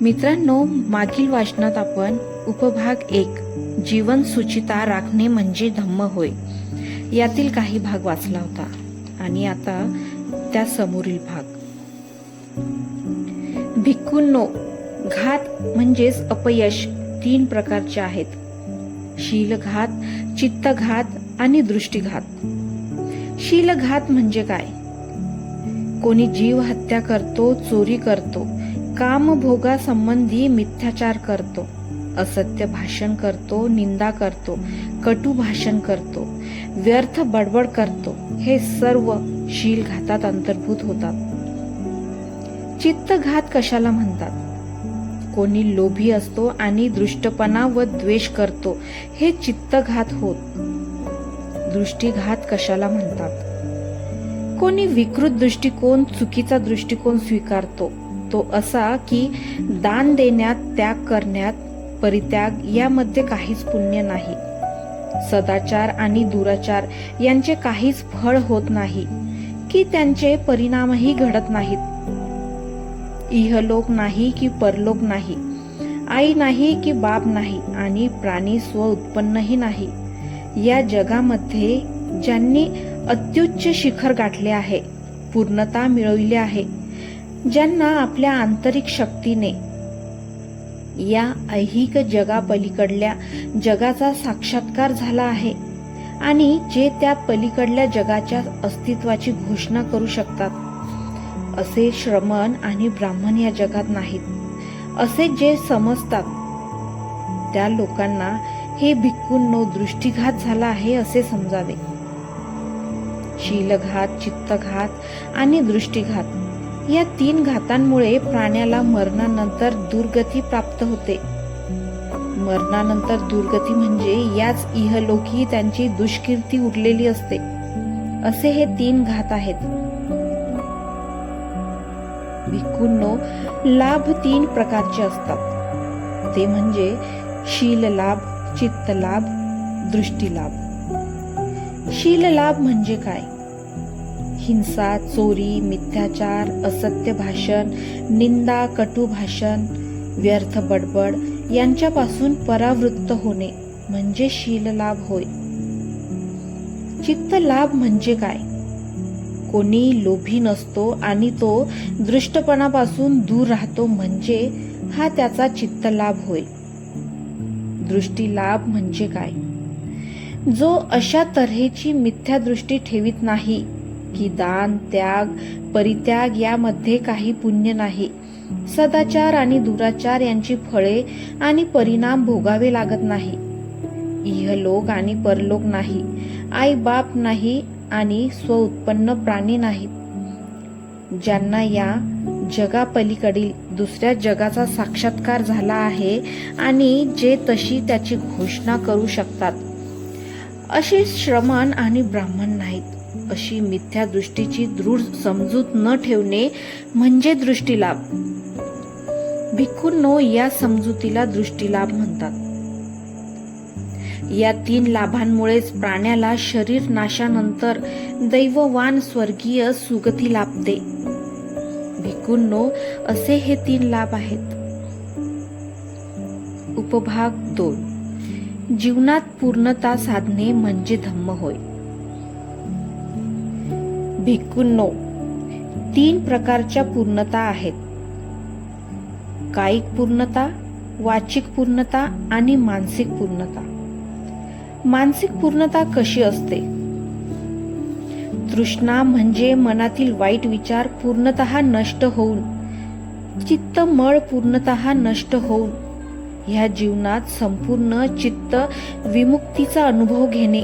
मित्रांनो मागील वाचनात आपण उपभाग एक जीवन सुचिता राखणे म्हणजे धम्म होय यातील काही भाग वाचला होता. आणि आता त्या समोरील भाग. भिक्खूंनो घात म्हणजेच अपयश तीन प्रकारचे आहेत. शीलघात चित्तघात आणि दृष्टीघात. शीलघात म्हणजे काय? कोणी जीव हत्या करतो चोरी करतो कामभोगासंबंधी मिथ्याचार करतो असत्य भाषण करतो निंदा करतो कटू भाषण करतो व्यर्थ बडबड करतो हे सर्व शील घातात अंतर्भूत होतात. चित्तघात कशाला म्हणतात? कोणी लोभी असतो आणि दृष्टपणा व द्वेष करतो हे चित्तघात होत. दृष्टीघात कशाला म्हणतात? कोणी विकृत दृष्टिकोन चुकीचा दृष्टिकोन स्वीकारतो तो असा की दान देण्यात त्याग करण्यात परित्याग यामध्ये काहीच पुण्य नाही. सदाचार आणि दुराचार यांचे काहीच फळ होत नाही की त्यांचे परिणामही घडत नाहीत. इहलोक नाही की परलोक नाही आई नाही की बाप नाही आणि प्राणी स्व उत्पन्नही नाही. या जगामध्ये ज्यांनी अत्युच्च शिखर गाठले आहे पूर्णता मिळवली आहे ज्यांना आपल्या आंतरिक शक्तीने या ऐहिक जगापलीकडल्या जगाचा साक्षात्कार झाला आहे आणि जे त्या पलीकडल्या जगाच्या अस्तित्वाची घोषणा करू शकतात. असे श्रमण आणि ब्राह्मण या जगात नाहीत. असे जे समजतात त्या लोकांना हे भिक्कूंनो दृष्टीघात झाला आहे असे समजावे. शीलघात चित्तघात आणि दृष्टीघात या तीन घातांमुळे प्राण्याला मरणानंतर दुर्गती प्राप्त होते. मरणानंतर दुर्गती म्हणजे याच इहलोकी त्यांची दुष्कीर्ती उरलेली असते. असे हे तीन घात आहेत. भिक्खूंनो लाभ तीन प्रकारचे असतात. ते म्हणजे शील लाभ चित्त लाभ दृष्टी लाभ शील लाभ म्हणजे काय? हिंसा चोरी मिथ्याचार असत्य भाषण निंदा कटू भाषण व्यर्थ बडबड यांच्यापासून परावृत्त होणे म्हणजे शील लाभ होय. चित्त लाभ म्हणजे काय? कोणी लोभी नसतो आणि तो दृष्टपणापासून दूर राहतो म्हणजे हा त्याचा चित्त लाभ होय. दृष्टी लाभ म्हणजे काय? जो अशा तऱ्हेची मिथ्या दृष्टी ठेवित नाही की दान त्याग परित्याग यामध्ये काही पुण्य नाही. सदाचार आणि दुराचार यांची फळे आणि परिणाम भोगावे लागत नाही. इहलोक आणि परलोक नाही. आई बाप नाही आणि स्वउत्पन्न प्राणी नाहीत ज्यांना या जगापलीकडील दुसऱ्या जगाचा साक्षात्कार झाला आहे आणि जे तशी त्याची घोषणा करू शकतात. असे श्रमण आणि ब्राह्मण नाहीत. अशी मिथ्या दृष्टीची दृढ समजूत न ठेवणे म्हणजे दृष्टीलाभ. भिक्खूंनो या समजुतीला दृष्टीलाभ म्हणतात. या तीन लाभांमुळेच प्राण्याला शरीर नाशानंतर दैववान स्वर्गीय सुगती लाभते. भिक्खूंनो असे हे तीन लाभ आहेत. उपभाग दोन. जीवनात पूर्णता साधणे म्हणजे धम्म होय. भिक्खूंनो तीन प्रकारच्या पूर्णता आहेत. कायिक पूर्णता वाचिक पूर्णता आणि मानसिक पूर्णता. मानसिक पूर्णता कशी असते? तृष्णा म्हणजे मनातील वाईट विचार पूर्णत नष्ट होऊन चित्त मळ पूर्णत नष्ट होऊन ह्या जीवनात संपूर्ण चित्त विमुक्तीचा अनुभव घेणे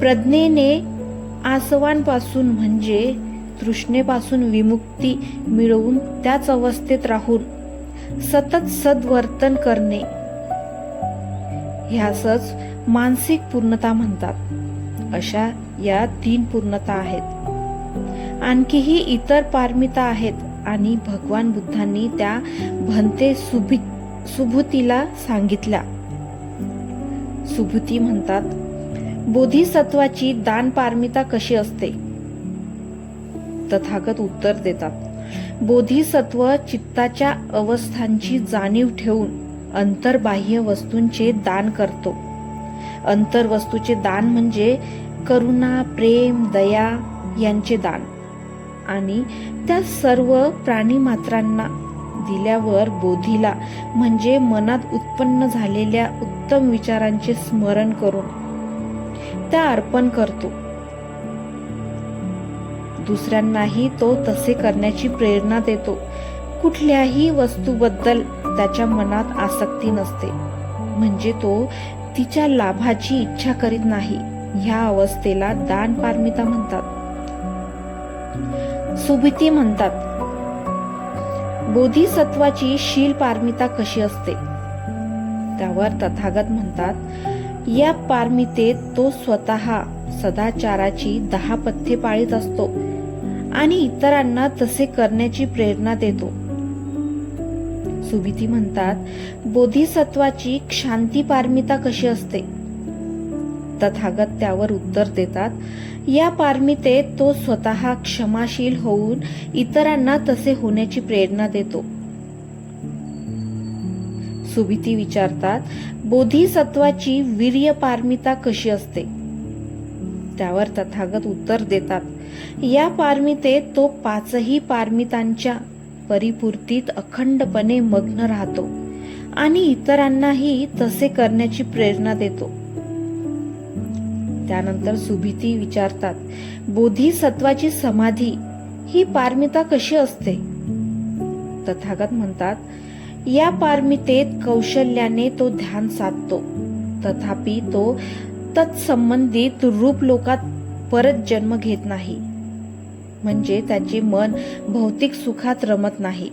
प्रज्ञेने आसवांपासून म्हणजे तृष्णेपासून विमुक्ती मिळवून त्याच अवस्थेत राहून सतत सद्वर्तन करणे. ह्यासच मानसिक पूर्णता म्हणतात. अशा या तीन पूर्णता आहेत. आणखीही इतर पारमिता आहेत आणि भगवान बुद्धांनी त्या भंते सुभी सुभूतीला सांगितल्या. सुभूती म्हणतात बोधिसत्वाची दानपारमिता कशी असते? तथागत उत्तर देतात बोधिसत्व चित्ताच्या अवस्थांची जाणीव ठेवून अंतर्बाह्य वस्तूंचे दान करतो. अंतर्वस्तूचे दान म्हणजे करुणा प्रेम दया यांचे दान. आणि त्या सर्व प्राणीमात्रांना दिल्यावर बोधीला म्हणजे मनात उत्पन्न झालेल्या उत्तम विचारांचे स्मरण करून त्या अर्पण करतो. दुसऱ्यांनाही तो तसे करण्याची प्रेरणा देतो. कुठल्याही वस्तूबद्दल त्याच्या मनात आसक्ती नसते. म्हणजे तो तिच्या लाभाची इच्छा करीत नाही. ह्या अवस्थेला दान पारमिता म्हणतात. सुभिती म्हणतात. बोधिसत्वाची शील पारमिता कशी असते? त्यावर तथागत म्हणतात या पारमितेत तो स्वतः सदाचाराची दहा पथ्ये पाळीत असतो आणि इतरांना तसे करण्याची प्रेरणा देतो. सुबिती म्हणतात बोधिसत्वाची क्षांती पारमिता कशी असते? तथागत त्यावर उत्तर देतात या पारमितेत तो स्वतः क्षमाशील होऊन इतरांना तसे होण्याची प्रेरणा देतो. सुभिती विचारतात बोधिसत्वाची वीर्य पारमिता कशी असते? त्यावर तथागत उत्तर देतात या पारमितेत तो पाचही पारमितांच्या परिपूर्तीत अखंडपणे मग्न राहतो आणि इतरांनाही तसे करण्याची प्रेरणा देतो. त्यानंतर सुभिती विचारतात बोधिसत्वाची समाधी ही पारमिता कशी असते? तथागत म्हणतात या पारमितेत कौशल्याने तो ध्यान साधतो. तथापि तो तत्संबंधित रूप लोकात परत जन्म घेत नाही. म्हणजे त्याचे मन भौतिक सुखात रमत नाही.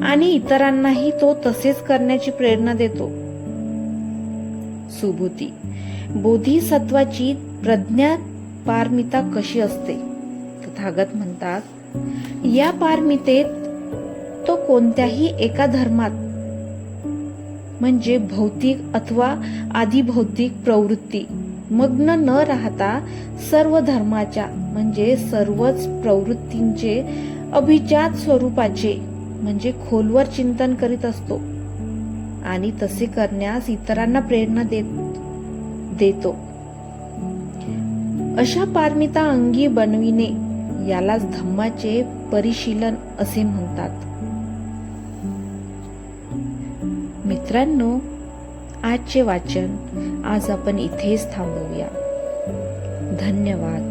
आणि इतरांनाही तो तसेच करण्याची प्रेरणा देतो. सुभूती बोधिसत्वाची प्रज्ञा पारमिता कशी असते? तथागत म्हणतात या पारमितेत कोणत्याही एका धर्मात. म्हणजे भौतिक अथवा आधिभौतिक प्रवृत्ती. मग्न न राहता सर्व धर्माच्या म्हणजे सर्वच प्रवृत्तींचे अभिजात स्वरूपाचे म्हणजे खोलवर चिंतन करीत असतो. आणि तसे करण्यास इतरांना प्रेरणा देत देतो. अशा पारमिता अंगी बनविणे यालाच धम्माचे परिशीलन असे म्हणतात. मित्रांनो आजचे वाचन आज आपण इथेच थांबवूया. धन्यवाद.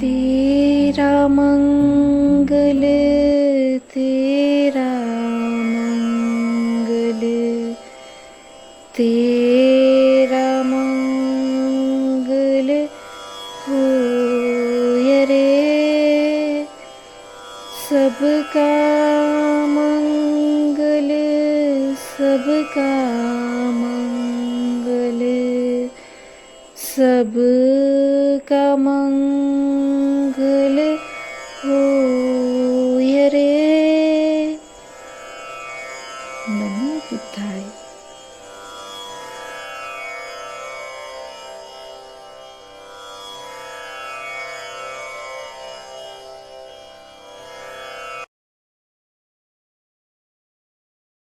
तेरा मंगल तेरा मंगल तेरा मंगल होय रे. सबका मंगल सबका मङ्गल सबका मङ्गल